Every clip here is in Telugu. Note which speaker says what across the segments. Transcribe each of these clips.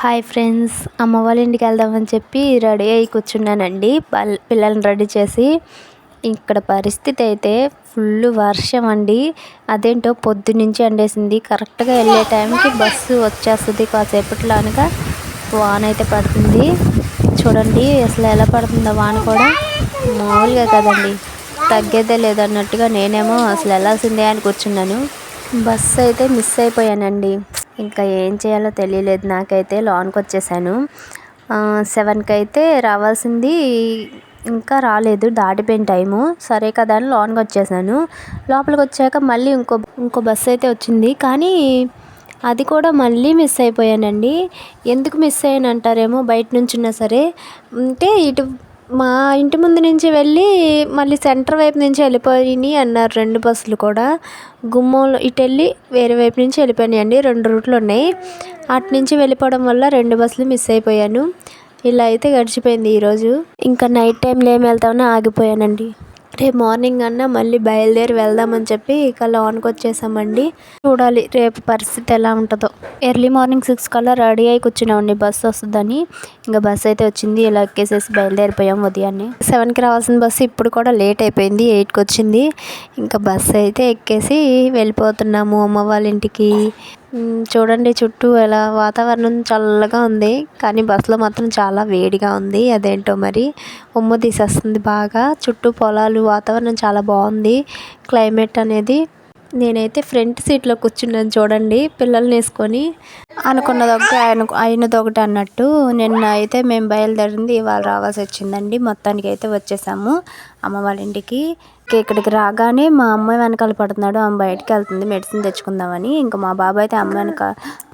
Speaker 1: హాయ్ ఫ్రెండ్స్ అమ్మ వాళ్ళ ఇంటికి వెళ్దామని చెప్పి రెడీ అయ్యి కూర్చున్నానండి. పిల్లల్ని రెడీ చేసి ఇక్కడ పరిస్థితి అయితే ఫుల్ వర్షం అండి. అదేంటో పొద్దునుంచి అండేసింది. కరెక్ట్గా వెళ్ళే టైంకి బస్సు వచ్చేస్తుంది కాసేపట్లో అనగా వాన అయితే పడుతుంది. చూడండి అసలు ఎలా పడుతుందో వాన కూడా. మామూలుగా కదండి తగ్గేదే లేదన్నట్టుగా నేనేమో అసలు వెళ్ళాల్సిందే అని కూర్చున్నాను. బస్సు అయితే మిస్ అయిపోయానండి. ఇంకా ఏం చేయాలో తెలియలేదు. నాకైతే లోన్కి వచ్చేసాను. సెవెన్కి అయితే రావాల్సింది ఇంకా రాలేదు. దాటిపోయిన టైము. సరే కదా అని లోన్కి వచ్చేసాను. లోపలికి వచ్చాక మళ్ళీ ఇంకో ఇంకో బస్సు అయితే వచ్చింది. కానీ అది కూడా మళ్ళీ మిస్ అయిపోయానండి. ఎందుకు మిస్ అయ్యాను అంటారేమో బయట నుంచున్నా సరే. అంటే ఇటు మా ఇంటి ముందు నుంచి వెళ్ళి మళ్ళీ సెంటర్ వైపు నుంచి వెళ్ళిపోయినాయి అన్నారు రెండు బస్సులు కూడా. గుమ్మంలో ఇటు వెళ్ళి వేరే వైపు నుంచి వెళ్ళిపోయినాయి అండి. రెండు రూట్లు ఉన్నాయి. అటు నుంచి వెళ్ళిపోవడం వల్ల రెండు బస్సులు మిస్ అయిపోయాను. ఇలా అయితే గడిచిపోయింది ఈరోజు. ఇంకా నైట్ టైంలో ఏం వెళ్తామని ఆగిపోయానండి. రేపు మార్నింగ్ అన్నా మళ్ళీ బయలుదేరి వెళ్దామని చెప్పి ఇక లోన్కి వచ్చేసామండి. చూడాలి రేపు పరిస్థితి ఎలా ఉంటుందో. ఎర్లీ మార్నింగ్ సిక్స్ కల్లా రెడీ అయి కూర్చున్నామండి. బస్సు వస్తుందని. ఇంకా బస్సు అయితే వచ్చింది. ఇలా ఎక్కేసేసి బయలుదేరిపోయాం ఉదయాన్నే. సెవెన్కి రావాల్సిన బస్సు ఇప్పుడు కూడా లేట్ అయిపోయింది. ఎయిట్కి వచ్చింది. ఇంకా బస్సు అయితే ఎక్కేసి వెళ్ళిపోతున్నాము అమ్మ వాళ్ళ ఇంటికి. చూడండి చుట్టూ ఎలా వాతావరణం చల్లగా ఉంది కానీ బస్సులో మాత్రం చాలా వేడిగా ఉంది. అదేంటో మరి ఉమ్మ తీసేస్తుంది బాగా. చుట్టూ పొలాలు వాతావరణం చాలా బాగుంది. క్లైమేట్ అనేది నేనైతే ఫ్రంట్ సీట్లో కూర్చున్నాను చూడండి పిల్లల్ని వేసుకొని. అనుకున్నది ఒకటి ఆయన అయినది ఒకటి అన్నట్టు నిన్న అయితే మేము బయలుదేరింది ఇవాళ రావాల్సి వచ్చిందండి. మొత్తానికి అయితే వచ్చేసాము అమ్మ వాళ్ళ ఇంటికి. ఇక్కడికి రాగానే మా అమ్మాయి వెనకాల పడుతున్నాడు ఆమె బయటికి వెళ్తుంది మెడిసిన్ తెచ్చుకుందామని. ఇంకా మా బాబాయ్ అయితే అమ్మ వెనక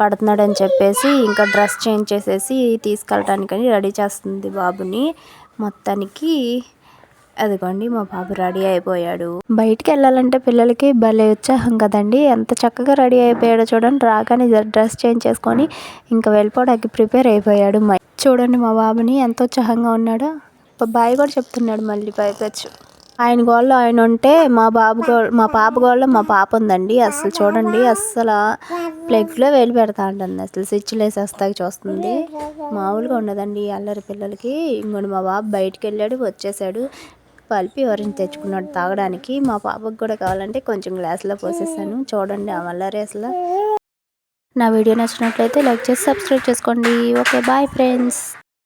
Speaker 1: పడుతున్నాడు అని చెప్పేసి ఇంకా డ్రెస్ చేంజ్ చేసేసి తీసుకెళ్ళటానికని రెడీ చేస్తుంది బాబుని. మొత్తానికి అదిగోండి మా బాబు రెడీ అయిపోయాడు. బయటికి వెళ్ళాలంటే పిల్లలకి భలే ఉత్సాహం కదండి. ఎంత చక్కగా రెడీ అయిపోయాడో చూడండి. రాగానే డ్రెస్ చేంజ్ చేసుకొని ఇంకా వెళ్ళిపోవడానికి ప్రిపేర్ అయిపోయాడు చూడండి మా బాబుని ఎంత ఉత్సాహంగా ఉన్నాడో. బాయ్ కూడా చెప్తున్నాడు మళ్ళీ పైపెచ్చు ఆయన గోళ్ళు ఆయన ఉంటే మా బాబు గో మా పాప గోళ్ళు మా పాప ఉందండి. అసలు చూడండి అస్సలు ప్లగ్లో వేలు పెడతా ఉంటుంది. అసలు స్విచ్లు వేసేస్తాకి చూస్తుంది. మామూలుగా ఉండదండి అల్లరి పిల్లలకి. ఇంకోటి మా బాబు బయటికి వెళ్ళాడు వచ్చేసాడు. కలిపి ఎవరిని తెచ్చుకున్నాడు తాగడానికి మా పాపకు కూడా కావాలంటే కొంచెం గ్లాస్లో పోసేసాను చూడండి ఆ అల్లరి అసలు. నా వీడియో నచ్చినట్లయితే లైక్ చేసి సబ్స్క్రైబ్ చేసుకోండి. Okay bye friends.